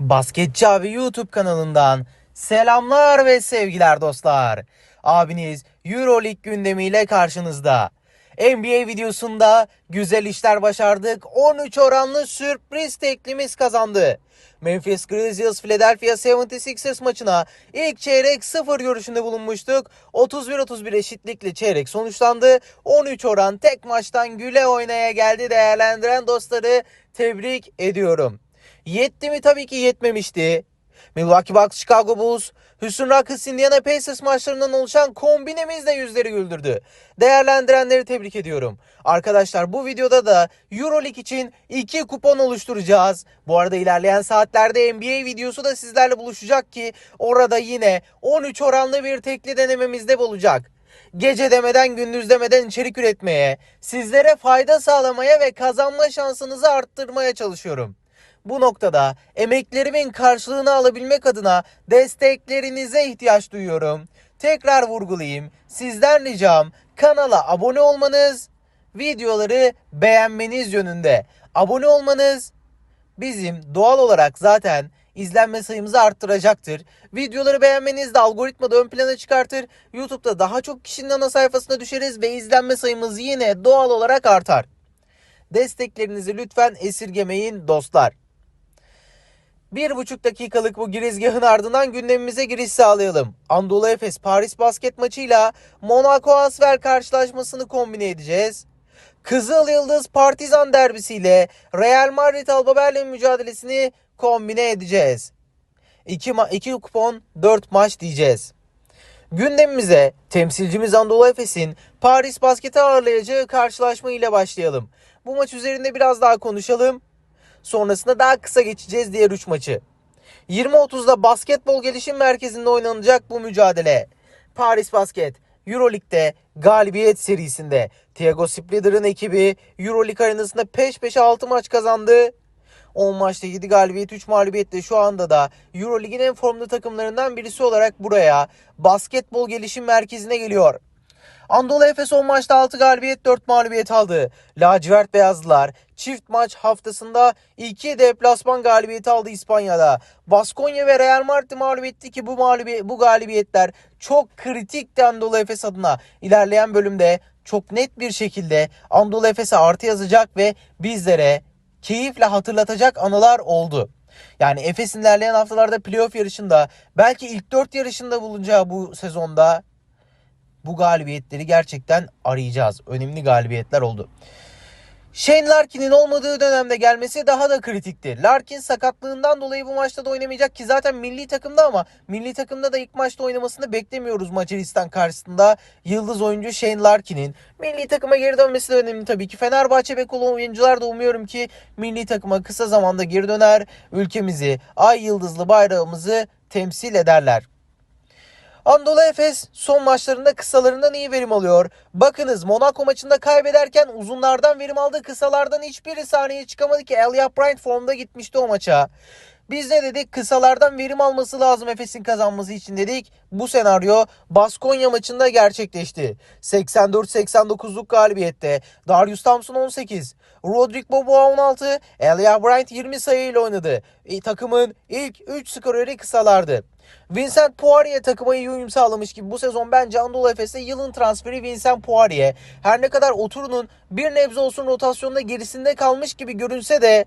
Basketçi abi YouTube kanalından selamlar ve sevgiler dostlar. Abiniz Euroleague gündemiyle karşınızda. NBA videosunda güzel işler başardık. 13 oranlı sürpriz teklimiz kazandı. Memphis Grizzlies Philadelphia 76ers maçına ilk çeyrek 0 görüşünde bulunmuştuk. 31-31 eşitlikle çeyrek sonuçlandı. 13 oran tek maçtan güle oynaya geldi değerlendiren dostları tebrik ediyorum. Yetti mi? Tabii ki yetmemişti. Milwaukee Bucks, Chicago Bulls, Houston Rockets, Indiana Pacers maçlarından oluşan kombinemiz de yüzleri güldürdü. Değerlendirenleri tebrik ediyorum. Arkadaşlar bu videoda da Euroleague için iki kupon oluşturacağız. Bu arada ilerleyen saatlerde NBA videosu da sizlerle buluşacak ki orada yine 13 oranlı bir tekli denememizde olacak gece demeden gündüz demeden içerik üretmeye, sizlere fayda sağlamaya ve kazanma şansınızı arttırmaya çalışıyorum. Bu noktada emeklerimin karşılığını alabilmek adına desteklerinize ihtiyaç duyuyorum. Tekrar vurgulayayım. Sizden ricam kanala abone olmanız, videoları beğenmeniz yönünde. Abone olmanız bizim doğal olarak zaten izlenme sayımızı arttıracaktır. Videoları beğenmeniz de algoritmada ön plana çıkartır. YouTube'da daha çok kişinin ana sayfasına düşeriz ve izlenme sayımız yine doğal olarak artar. Desteklerinizi lütfen esirgemeyin dostlar. Bir buçuk dakikalık bu girizgahın ardından gündemimize giriş sağlayalım. Anadolu Efes Paris basket maçıyla Monaco Asvel karşılaşmasını kombine edeceğiz. Kızıl Yıldız Partizan derbisiyle Real Madrid Alba Berlin mücadelesini kombine edeceğiz. 2 ma- iki kupon 4 maç diyeceğiz. Gündemimize temsilcimiz Anadolu Efes'in Paris basketi ağırlayacağı karşılaşma ile başlayalım. Bu maç üzerinde biraz daha konuşalım. Sonrasında daha kısa geçeceğiz diğer 3 maçı. 20.30'da Basketbol Gelişim Merkezi'nde oynanacak bu mücadele. Paris Basket Euroleague'de galibiyet serisinde Thiago Splittter'ın ekibi Euroleague arenasında peş peşe 6 maç kazandı. 10 maçta 7 galibiyet 3 mağlubiyetle şu anda da Euroleague'in en formda takımlarından birisi olarak buraya Basketbol Gelişim Merkezi'ne geliyor. Anadolu Efes 10 maçta 6 galibiyet 4 mağlubiyet aldı. Lacivert Beyazlılar çift maç haftasında 2 deplasman galibiyeti aldı İspanya'da. Baskonya ve Real Madrid mağlup etti ki bu, mağlubi bu galibiyetler çok kritikti Anadolu Efes adına. İlerleyen bölümde çok net bir şekilde Anadolu Efes'e artı yazacak ve bizlere keyifle hatırlatacak anılar oldu. Yani Efes'in ilerleyen haftalarda playoff yarışında belki ilk 4 yarışında bulunacağı bu sezonda bu galibiyetleri gerçekten arayacağız. Önemli galibiyetler oldu. Shane Larkin'in olmadığı dönemde gelmesi daha da kritikti. Larkin sakatlığından dolayı bu maçta da oynamayacak ki zaten milli takımda ama milli takımda da ilk maçta oynamasını beklemiyoruz Macaristan karşısında. Yıldız oyuncu Shane Larkin'in milli takıma geri dönmesi de önemli tabii ki. Fenerbahçe bekolu oyuncular da umuyorum ki milli takıma kısa zamanda geri döner. Ülkemizi, ay yıldızlı bayrağımızı temsil ederler. Anadolu Efes son maçlarında kısalarından iyi verim alıyor. Bakınız Monaco maçında kaybederken uzunlardan verim aldı. Kısalardan hiçbiri sahneye çıkamadı ki Elia Bryant formda gitmişti o maça. Biz ne dedik? Kısalardan verim alması lazım Efes'in kazanması için dedik. Bu senaryo Baskonya maçında gerçekleşti. 84-89'luk galibiyette Darius Thompson 18, Rodrik Boboa 16, Elia Bryant 20 sayıyla oynadı. E, takımın ilk 3 skoreri kısalardı. Vincent Poirier takıma iyi uyum sağlamış gibi bu sezon bence Anadolu Efes'te yılın transferi Vincent Poirier. Her ne kadar Oturu'nun bir nebze olsun rotasyonda gerisinde kalmış gibi görünse de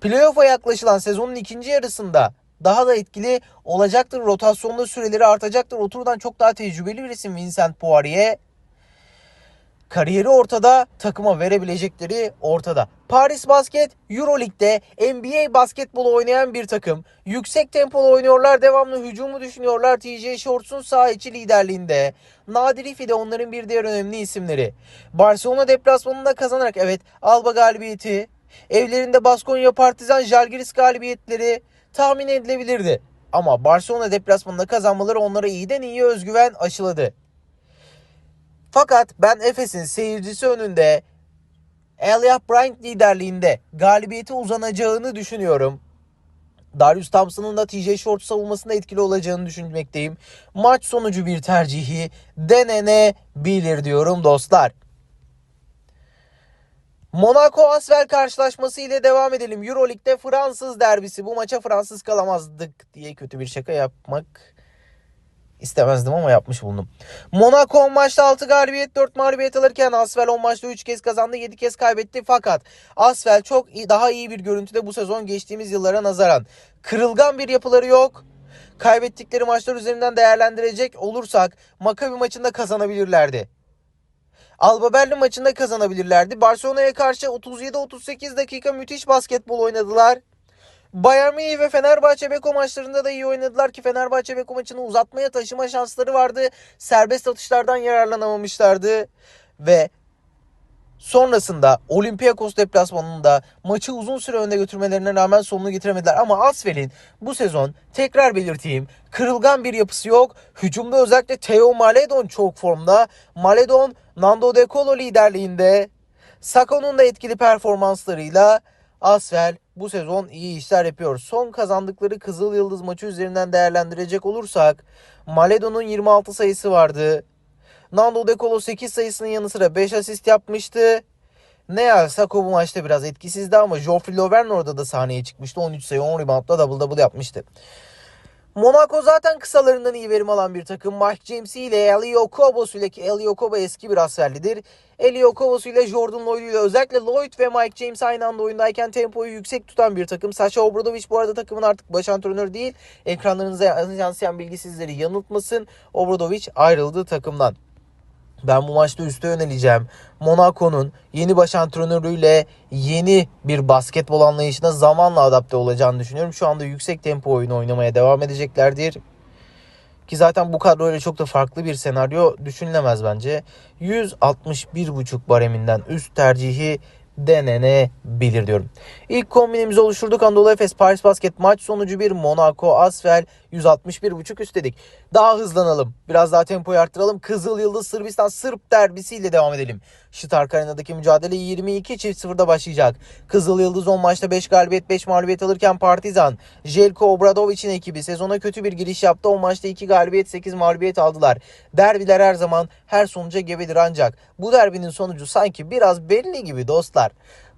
Playoff'a yaklaşılan sezonun ikinci yarısında daha da etkili olacaktır. Rotasyonda süreleri artacaktır. Oturdan çok daha tecrübeli bir isim Vincent Poirier. Kariyeri ortada, takıma verebilecekleri ortada. Paris Basket Euroleague'de NBA basketbolu oynayan bir takım. Yüksek tempolu oynuyorlar, devamlı hücumu düşünüyorlar. TJ Shorts'un sağ içi liderliğinde. Nadir Ifi de onların bir diğer önemli isimleri. Barcelona deplasmanında kazanarak evet Alba galibiyeti, evlerinde Baskonya Partizan Jalgiris galibiyetleri tahmin edilebilirdi. Ama Barcelona deplasmanında kazanmaları onlara iyiden iyi özgüven aşıladı. Fakat ben Efes'in seyircisi önünde Elia Bryant liderliğinde galibiyeti uzanacağını düşünüyorum. Darius Thompson'ın da TJ Short savunmasında etkili olacağını düşünmekteyim. Maç sonucu bir tercihi denenebilir diyorum dostlar. Monaco Asvel karşılaşması ile devam edelim. Euroleague'de Fransız derbisi. Bu maça Fransız kalamazdık diye kötü bir şaka yapmak istemezdim ama yapmış bulundum. Monaco 10 maçta 6 galibiyet 4 mağlubiyet alırken Asvel 10 maçta 3 kez kazandı 7 kez kaybetti. Fakat Asvel çok daha iyi bir görüntüde bu sezon geçtiğimiz yıllara nazaran. Kırılgan bir yapıları yok. Kaybettikleri maçlar üzerinden değerlendirecek olursak Maccabi maçında kazanabilirlerdi. Alba Berlin maçında kazanabilirlerdi. Barcelona'ya karşı 37-38 dakika müthiş basketbol oynadılar. Bayern Münih ve Fenerbahçe Beko maçlarında da iyi oynadılar ki Fenerbahçe Beko maçını uzatmaya taşıma şansları vardı. Serbest atışlardan yararlanamamışlardı ve sonrasında Olympiakos deplasmanında maçı uzun süre önde götürmelerine rağmen sonunu getiremediler. Ama Asfel'in bu sezon tekrar belirteyim kırılgan bir yapısı yok. Hücumda özellikle Theo Maledon çok formda. Maledon Nando De Colo liderliğinde. Sako'nun da etkili performanslarıyla Asvel bu sezon iyi işler yapıyor. Son kazandıkları Kızıl Yıldız maçı üzerinden değerlendirecek olursak Maledon'un 26 sayısı vardı. Nando De Colo 8 sayısının yanı sıra 5 asist yapmıştı. Ne ya Sako bu maçta biraz etkisizdi ama Geoffrey Lauvergne orada da sahneye çıkmıştı. 13 sayı 10 reboundla double double yapmıştı. Monaco zaten kısalarından iyi verim alan bir takım. Mike James ile Eli Okobos ile ki Eli Okobo eski bir asferlidir. Eli Okobos ile Jordan Lloyd ile özellikle Lloyd ve Mike James aynı anda oyundayken tempoyu yüksek tutan bir takım. Sasha Obradovic bu arada takımın artık baş antrenörü değil. Ekranlarınıza yansıyan bilgi sizleri yanıltmasın. Obradovic ayrıldı takımdan. Ben bu maçta üste yöneleceğim. Monaco'nun yeni baş antrenörüyle yeni bir basketbol anlayışına zamanla adapte olacağını düşünüyorum. Şu anda yüksek tempo oyunu oynamaya devam edeceklerdir. Ki zaten bu kadroyla çok da farklı bir senaryo düşünülemez bence. 161.5 bareminden üst tercihi denenebilir diyorum. İlk kombinimizi oluşturduk. Anadolu Efes Paris Basket maç sonucu bir Monaco Asvel 161.5 üstelik. Daha hızlanalım. Biraz daha tempoyu arttıralım. Kızıl Yıldız Sırbistan Sırp derbisiyle devam edelim. Şıtark Arena'daki mücadele 22 çift 0'da başlayacak. Kızıl Yıldız 10 maçta 5 galibiyet 5 mağlubiyet alırken Partizan, Jelko Obradovic'in ekibi sezona kötü bir giriş yaptı. 10 maçta 2 galibiyet 8 mağlubiyet aldılar. Derbiler her zaman her sonuca gebedir ancak bu derbinin sonucu sanki biraz belli gibi dostlar.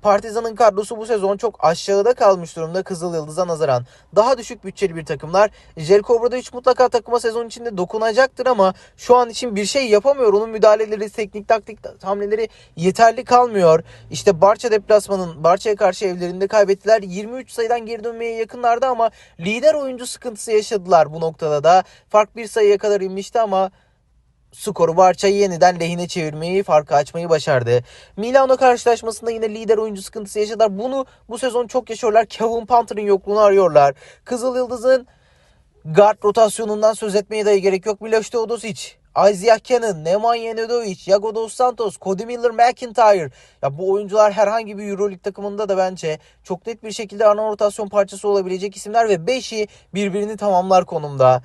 Partizan'ın kadrosu bu sezon çok aşağıda kalmış durumda Kızıl Yıldız'a nazaran. Daha düşük bütçeli bir takımlar. Jelko Obradovic mutlaka takıma sezon içinde dokunacaktır ama şu an için bir şey yapamıyor. Onun müdahaleleri, teknik taktik hamleleri yeterli kalmıyor. İşte Barça deplasmanın Barça'ya karşı evlerinde kaybettiler. 23 sayıdan geri dönmeye yakınlardı ama lider oyuncu sıkıntısı yaşadılar bu noktada da. Fark bir sayıya kadar inmişti ama skoru Barça'yı yeniden lehine çevirmeyi, farkı açmayı başardı. Milano karşılaşmasında yine lider oyuncu sıkıntısı yaşadılar. Bunu bu sezon çok yaşıyorlar. Kevin Panther'ın yokluğunu arıyorlar. Kızıl Yıldız'ın guard rotasyonundan söz etmeye dahi gerek yok. Miloš Teodosic, Isaiah Cannon, Nemanja Nedovic, Yago Dos Santos, Cody Miller, McIntyre. Ya bu oyuncular herhangi bir Euroleague takımında da bence çok net bir şekilde ana rotasyon parçası olabilecek isimler ve 5'i birbirini tamamlar konumda.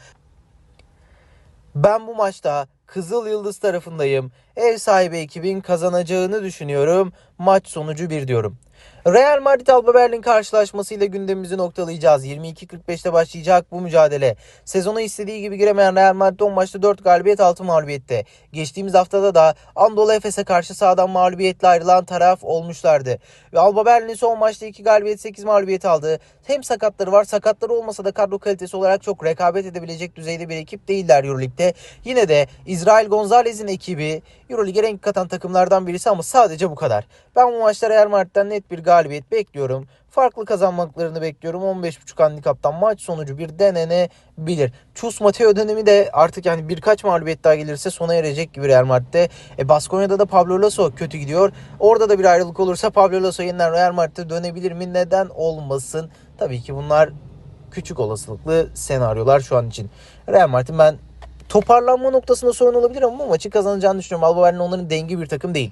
Ben bu maçta Kızıl Yıldız tarafındayım. Ev sahibi ekibin kazanacağını düşünüyorum. Maç sonucu 1 diyorum. Real Madrid Alba Berlin karşılaşmasıyla gündemimizi noktalayacağız. 22.45'te başlayacak bu mücadele. Sezona istediği gibi giremeyen Real Madrid 10 maçta 4 galibiyet 6 mağlubiyette. Geçtiğimiz haftada da Anadolu Efes'e karşı sahadan mağlubiyetle ayrılan taraf olmuşlardı. Ve Alba Berlin son maçta 2 galibiyet 8 mağlubiyet aldı. Hem sakatları var sakatları olmasa da kadro kalitesi olarak çok rekabet edebilecek düzeyde bir ekip değiller Euroleague'de. Yine de İsrail Gonzalez'in ekibi Euroleague'e renk katan takımlardan birisi ama sadece bu kadar. Ben bu maçta Real Madrid'den net bir galibiyet bekliyorum. Farklı kazanmaklarını bekliyorum. 15.5 handikaptan maç sonucu bir denenebilir. Chus Mateo dönemi de artık yani birkaç mağlubiyet daha gelirse sona erecek gibi Real Madrid'de. E Baskonya'da da Pablo Lasso kötü gidiyor. Orada da bir ayrılık olursa Pablo Lasso yeniden Real Madrid'e dönebilir mi? Neden olmasın? Tabii ki bunlar küçük olasılıklı senaryolar şu an için. Real Madrid'in ben toparlanma noktasında sorun olabilir ama bu maçı kazanacağını düşünüyorum. Alba Berlin onların dengi bir takım değil.